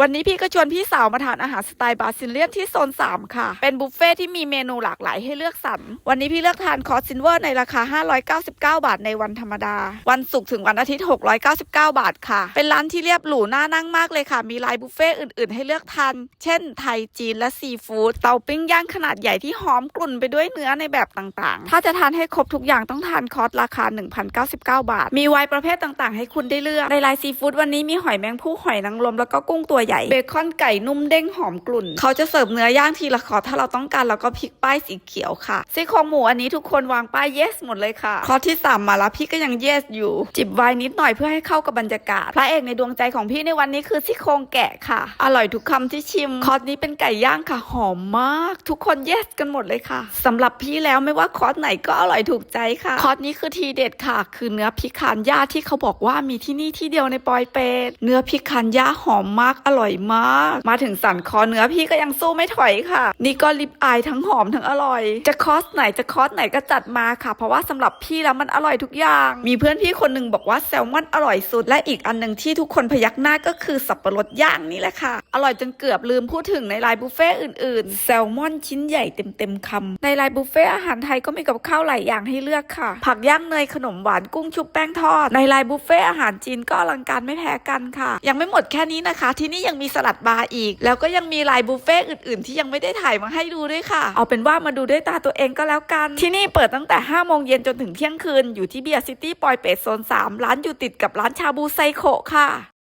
วันนี้พี่ก็ชวนพี่สาวมาทานอาหารสไตล์บราซิเลียนที่โซน 3 ค่ะ เป็นบุฟเฟ่ที่มีเมนูหลากหลายให้เลือกสรร วันนี้พี่เลือกทานคอร์สซินเวอร์ในราคา 599 บาทในวันธรรมดา วันศุกร์ถึงวันอาทิตย์ 699 บาทค่ะ เป็นร้านที่เรียบหรูน่านั่งมากเลยค่ะ มีลายบุฟเฟ่อื่นๆ ให้เลือกทาน เช่น ไทยจีนและซีฟู้ด เตาปิ้งย่างขนาดใหญ่ที่หอมกลุ่นไปด้วยเนื้อในแบบต่างๆ ถ้าจะทานให้ครบทุกอย่างต้องทานคอร์สราคา 1,099 บาท มีไวน์ประเภทต่างๆ ให้คุณได้เลือก ในลายซีฟู้ดวันนี้มีหอยแมงผู้หอยนางรมแล้วก็กุ้งตัวใหญ่ เบคอนไก่นุ่มเด้งหอมกลุ่น เขาจะเสิร์ฟเนื้อย่างทีละคอร์สถ้าเราต้องการเราก็พลิกป้ายสีเขียวค่ะซี่โครงหมูอันนี้ทุกคนวางป้าย yes หมดเลยค่ะคอร์สที่ 3 มาแล้วพี่ก็ยัง yes อยู่ จิบไวน์นิดหน่อยเพื่อให้เข้ากับบรรยากาศ พระเอกในดวงใจของพี่ในวันนี้คือซี่โครงแกะค่ะ อร่อยทุกคำที่ชิม คอร์สนี้เป็นไก่ย่างค่ะหอมมาก ทุกคน yes กันหมดเลยค่ะสำหรับพี่แล้วไม่ว่าคอร์สไหนก็อร่อยถูกใจค่ะ คอร์สนี้คือทีเด็ดค่ะ คือเนื้อพิคานย่าที่เขาบอกว่ามีที่นี่ที่เดียวในปอยเปตเนื้อพิคานย่าหอมมากอร่อยมาก มาถึงสันคอเนื้อพี่ก็ยังสู้ไม่ถอยค่ะ นี่ก็ลิปอายทั้งหอมทั้งอร่อย จะคอสไหนจะคอสไหนก็จัดมาค่ะ เพราะว่าสำหรับพี่แล้วมันอร่อยทุกอย่าง มีเพื่อนพี่คนหนึงบอกว่าแซลมอนอร่อยสุด และอีกอันหนึ่งที่ทุกคนพยักหน้าก็คือสับปะรดย่างนี่แหละค่ะ อร่อยจนเกือบลืมพูดถึงในไลน์บุฟเฟ่ต์อื่นๆ แซลมอนชิ้นใหญ่เต็มๆคำในไลน์บุฟเฟ่ต์อาหารไทยก็มีกับข้าวหลายอย่างให้เลือกค่ะ ผักย่างเนยขนมหวานกุ้งชุบแป้งทอด ในไลน์บุฟเฟ่ต์อาหารจีนก็อลังการไม่แพ้กันค่ะ ยังไม่หมดแค่นี้นะคะที่นี่ยังมีสลัดบาร์อีก แล้วก็ยังมีลายบุฟเฟ่ต์อื่นๆ ที่ยังไม่ได้ถ่ายมาให้ดูด้วยค่ะ เอาเป็นว่ามาดูด้วยตาตัวเองก็แล้วกัน ที่นี่เปิดตั้งแต่5โมงเย็นจนถึงเที่ยงคืน อยู่ที่เบียร์ซิตี้ปอยเปตโซน3ร้านอยู่ติดกับร้านชาบูไซโคค่ะ